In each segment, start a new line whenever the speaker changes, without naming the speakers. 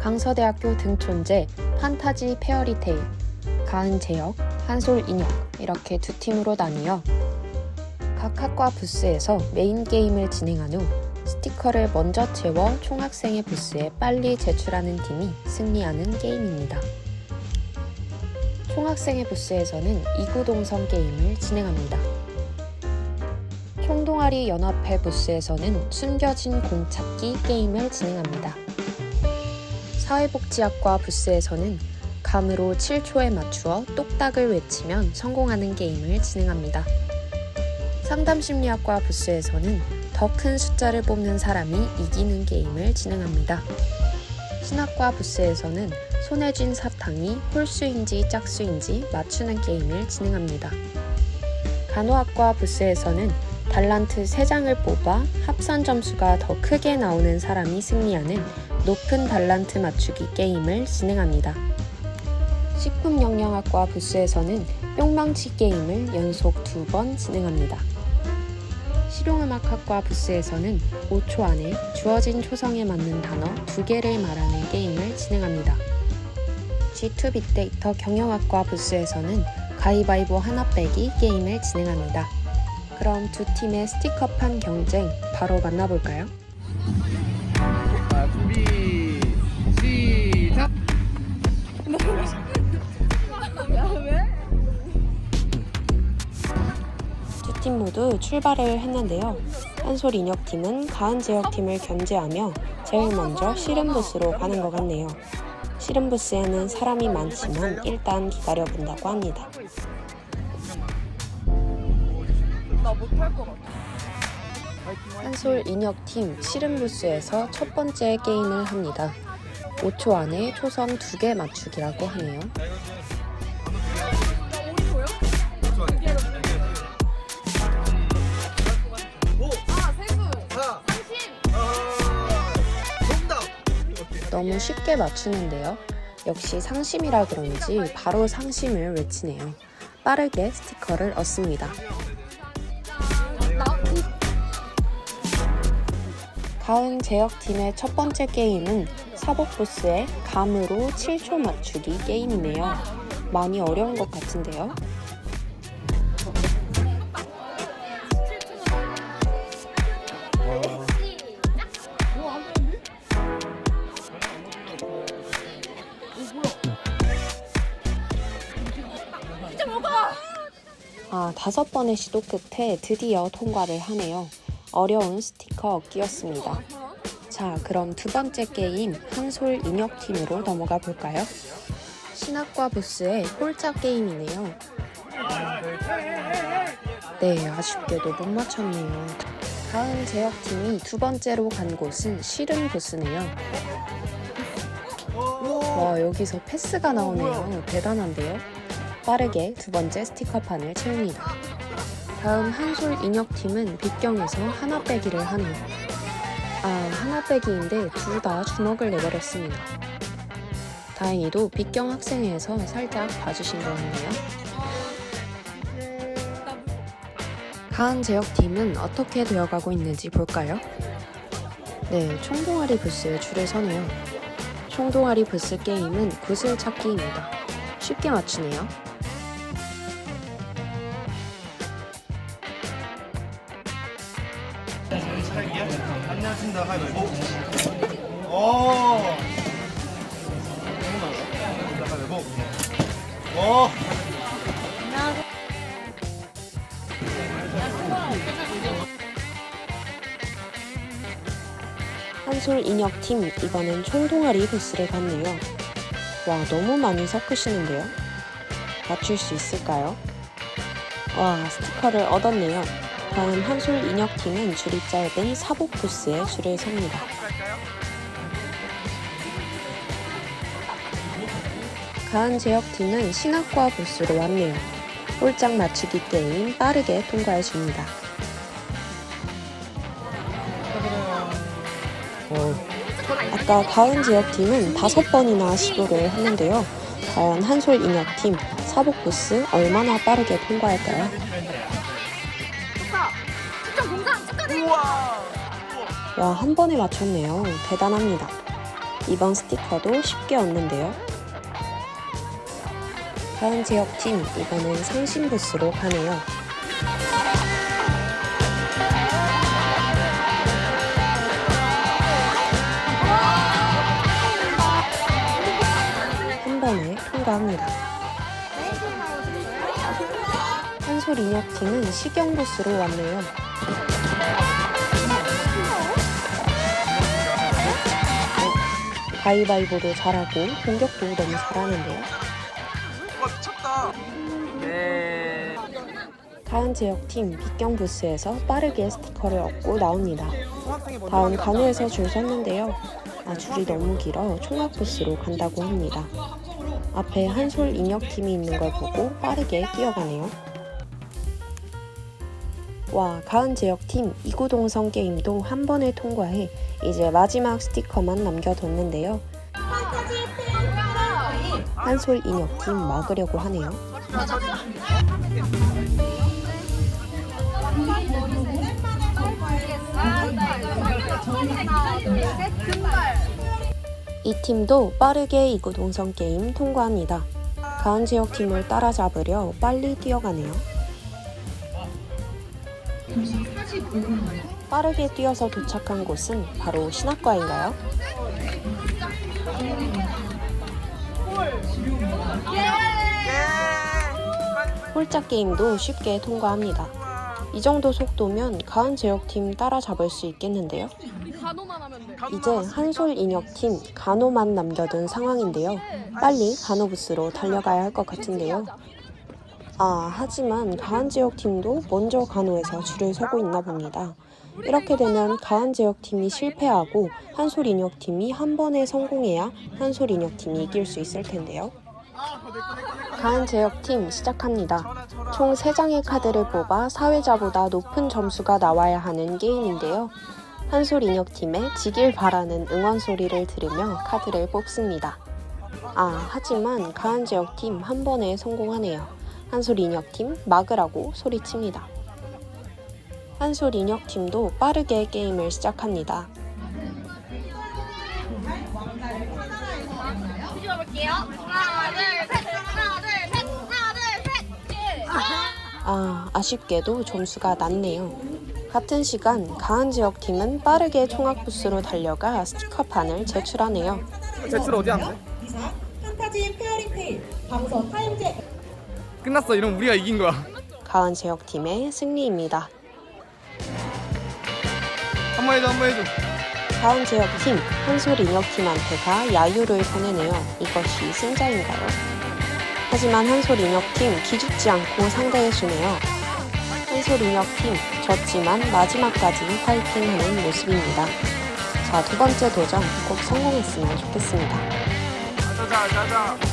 강서대학교 등촌제, 판타지 페어리테일, 가은제역, 한솔인역 이렇게 두 팀으로 나뉘어 각 학과 부스에서 메인 게임을 진행한 후 스티커를 먼저 채워 총학생의 부스에 빨리 제출하는 팀이 승리하는 게임입니다. 총학생의 부스에서는 이구동성 게임을 진행합니다. 총동아리 연합회 부스에서는 숨겨진 공 찾기 게임을 진행합니다. 사회복지학과 부스에서는 감으로 7초에 맞추어 똑딱을 외치면 성공하는 게임을 진행합니다. 상담심리학과 부스에서는 더 큰 숫자를 뽑는 사람이 이기는 게임을 진행합니다. 신학과 부스에서는 손에 쥔 사탕이 홀수인지 짝수인지 맞추는 게임을 진행합니다. 간호학과 부스에서는 달란트 3장을 뽑아 합산 점수가 더 크게 나오는 사람이 승리하는 높은 달란트 맞추기 게임을 진행합니다. 식품영양학과 부스에서는 뿅망치 게임을 연속 두 번 진행합니다. 실용음악학과 부스에서는 5초 안에 주어진 초성에 맞는 단어 두 개를 말하는 게임을 진행합니다. G2 빅데이터 경영학과 부스에서는 가위바위보 하나 빼기 게임을 진행합니다. 그럼 두 팀의 스티커판 경쟁 바로 만나볼까요? 출발을 했는데요. 한솔 인혁 팀은 가은 제역 팀을 견제하며 제일 먼저 씨름 부스로 가는 것 같네요. 씨름 부스에는 사람이 많지만 일단 기다려 본다고 합니다. 한솔 인혁 팀 씨름 부스에서 첫 번째 게임을 합니다. 5초 안에 초성 두개 맞추기라고 하네요. 너무 쉽게 맞추는데요. 역시 상심이라 그런지 바로 상심을 외치네요. 빠르게 스티커를 얻습니다. 가은 제역팀의 첫 번째 게임은 사복부스의 감으로 7초 맞추기 게임이네요. 많이 어려운 것 같은데요. 아, 다섯 번의 시도 끝에 드디어 통과를 하네요. 어려운 스티커 끼었습니다. 자, 그럼 두 번째 게임 한솔 인혁팀으로 넘어가 볼까요? 신학과 부스의 홀짝 게임이네요. 네, 아쉽게도 못 맞췄네요. 다음 제역팀이 두 번째로 간 곳은 실은 부스네요. 와, 여기서 패스가 나오네요. 대단한데요? 빠르게 두 번째 스티커판을 채웁니다. 다음 한솔 인혁팀은 빗경에서 하나 빼기를 하네요. 아, 하나 빼기인데 둘 다 주먹을 내버렸습니다. 다행히도 빗경 학생회에서 살짝 봐주신 것 같네요. 가은 제역팀은 어떻게 되어가고 있는지 볼까요? 네, 총동아리 부스에 줄을 서네요. 총동아리 부스 게임은 구슬 찾기입니다. 쉽게 맞추네요.
안녕하십니까 가위바위보. 어. 가위바위보. 어.
한솔 인혁팀 이번엔 총동아리 부스를 갔네요. 와 너무 많이 섞으시는데요. 맞출 수 있을까요? 와 스티커를 얻었네요. 다음 한솔 인혁팀은 줄이 짧은 사복 부스에 줄을 섭니다. 가은 제역팀은 신학과 부스로 왔네요. 홀짝 맞추기 게임 빠르게 통과해 줍니다. 아까 가은 지역팀은 다섯 번이나 시도를 했는데요. 과연 한솔 인혁팀 사복 부스 얼마나 빠르게 통과할까요?
와.
와, 한 번에 맞췄네요. 대단합니다. 이번 스티커도 쉽게 얻는데요. 다음 지역팀 이번엔 상신 부스로 가네요. 한 번에 통과합니다. 한솔 인혁팀은 식용 부스로 왔네요. 가위바위보도 잘하고 공격도 너무 잘하는데요.
와 미쳤다. 네.
다음 지역팀 비경 부스에서 빠르게 스티커를 얻고 나옵니다. 다음 간호에서 줄 섰는데요. 아, 줄이 너무 길어 총각 부스로 간다고 합니다. 앞에 한솔 인혁팀이 있는 걸 보고 빠르게 뛰어가네요. 와, 가은 제역팀 이구동성 게임도 한 번에 통과해 이제 마지막 스티커만 남겨뒀는데요. 한솔 인혁팀 막으려고 하네요. 이 팀도 빠르게 이구동성 게임 통과합니다. 가은 지역 팀을 따라잡으려 빨리 뛰어가네요. 빠르게 뛰어서 도착한 곳은 바로 신학과인가요? 홀짝 게임도 쉽게 통과합니다. 이 정도 속도면 가은 제역팀 따라잡을 수 있겠는데요. 이제 한솔 인혁팀 간호만 남겨둔 상황인데요. 빨리 간호 부스로 달려가야 할 것 같은데요. 아, 하지만 가은 지역 팀도 먼저 간호에서 줄을 서고 있나 봅니다. 이렇게 되면 가은 지역 팀이 실패하고 한솔 인혁 팀이 한 번에 성공해야 한솔 인혁 팀이 이길 수 있을 텐데요. 가은 제역 팀 시작합니다. 총 3장의 카드를 뽑아 사회자보다 높은 점수가 나와야 하는 게임인데요. 한솔 인혁팀에 지길 바라는 응원 소리를 들으며 카드를 뽑습니다. 아, 하지만 가은 지역 팀 한 번에 성공하네요. 한솔 인혁팀 막으라고 소리칩니다. 한솔 인혁팀도 빠르게 게임을 시작합니다. 아, 아쉽게도 점수가 낮네요. 같은 시간 가은 지역 팀은 빠르게 총악 부스로 달려가 스티커판을 제출하네요.
제출 어디 안 돼?
판타지 페어리 테일 감서 타임제
끝났어. 이러면 우리가 이긴 거야.
가은 지역 팀의 승리입니다.
한 번 해줘, 한 번 해줘.
가은 지역 팀 한솔 인혁 팀한테가 야유를 보내네요. 이것이 승자인가요? 하지만 한솔 인혁 팀 기죽지 않고 상대해주네요. 한솔 인혁 팀 졌지만 마지막까지 파이팅하는 모습입니다. 자, 두 번째 도전 꼭 성공했으면 좋겠습니다.
자자, 자자.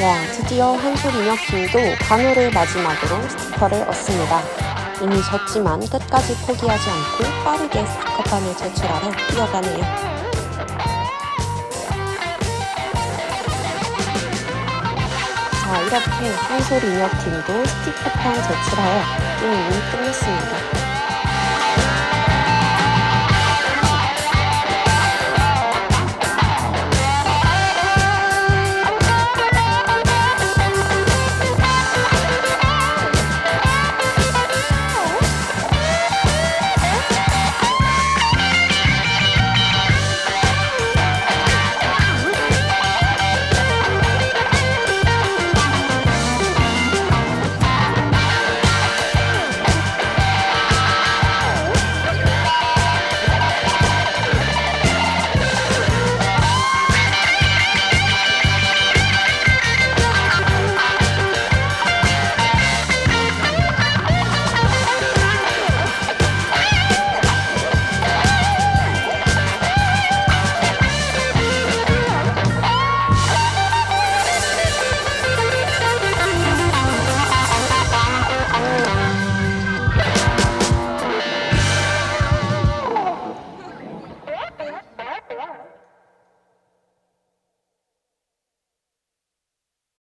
와, 드디어 한솔 인혁 팀도 간호를 마지막으로 스티커를 얻습니다. 이미 졌지만 끝까지 포기하지 않고 빠르게 스티커판을 제출하러 뛰어가네요. 자, 이렇게 한솔 인혁 팀도 스티커판 제출하여 게임이 끝났습니다.